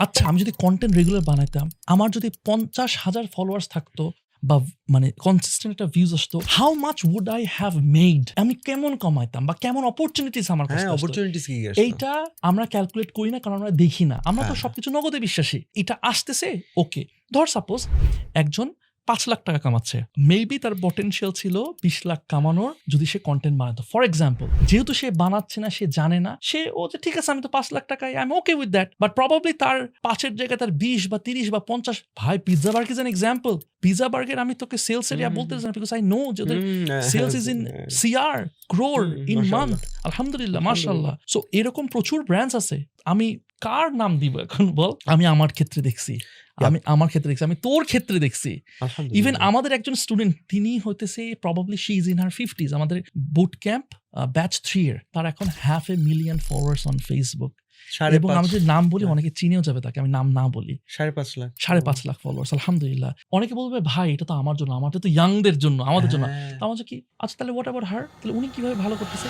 আচ্ছা আমি যদি কন্টেন্ট রেগুলার বানাইতাম আমার যদি পঞ্চাশ হাজার ফলোয়ার্স থাকতো বা মানে কনসিস্টেন্ট একটা ভিউজ আসতো how much would I have made আমি কেমন কমাইতাম বা কেমন অপরচুনিটিস আমার কাছে হ্যাঁ অপরচুনিটিস কি এইটা আমরা ক্যালকুলেট করি না কারণ আমরা দেখি না। আমরা তো হ্যাঁ। সবকিছু নগদে বিশ্বাসী। এটা আসতেছে ওকে ধর সাপোজ একজন পাঁচ লাখ টাকা কামাচ্ছে। মেবি তার পটেনশিয়াল ছিল বিশ লাখ কামানোর যদি সে কন্টেন্ট বানাতো ফর এক্সাম্পল যেহেতু সে বানাচ্ছে না সে জানে না সে ও যে ঠিক আছে আমি তো পাঁচ লাখ টাকায় I am okay with that but probably তার পাঁচের জায়গায় তার বিশ বা তিরিশ বা পঞ্চাশ ভাই Pizza Burg is an example Pizza বার্গের আমি তোকে সেলস এরিয়া বলতে চাই বিকজ আই নো যে ওদের sales is in. CR crore in month আলহামদুলিল্লাহ। মাশাল্লাহ সো এরকম প্রচুর ব্র্যান্ডস আছে। আমি কার নাম দিব এখন বল? আমি আমার ক্ষেত্রে দেখছি। আমি আমার ক্ষেত্রে দেখছি আমি তোর ক্ষেত্রে দেখছি। ইভেন আমাদের একজন স্টুডেন্ট তিনি হইতেছে probably she is in her fifties আমাদের বুট ক্যাম্প ব্যাচ থ্রি এর। তার এখন half a million followers on Facebook এবং আমি যদি নাম বলি। অনেকে চিনেও যাবে তাকে আমি নাম না বলি। সাড়ে পাঁচ লাখ। সাড়ে পাঁচ লাখ ফলোয়ার্স আলহামদুলিল্লাহ। অনেকে বলবে ভাই এটা তো আমার জন্য আমার তো ইয়াংদের জন্য আমাদের জন্য। হ্যাঁ। তো আমার কি আচ্ছা তাহলে হোয়াট অ্যাবাউট হার তাহলে উনি কীভাবে ভালো করতেছে?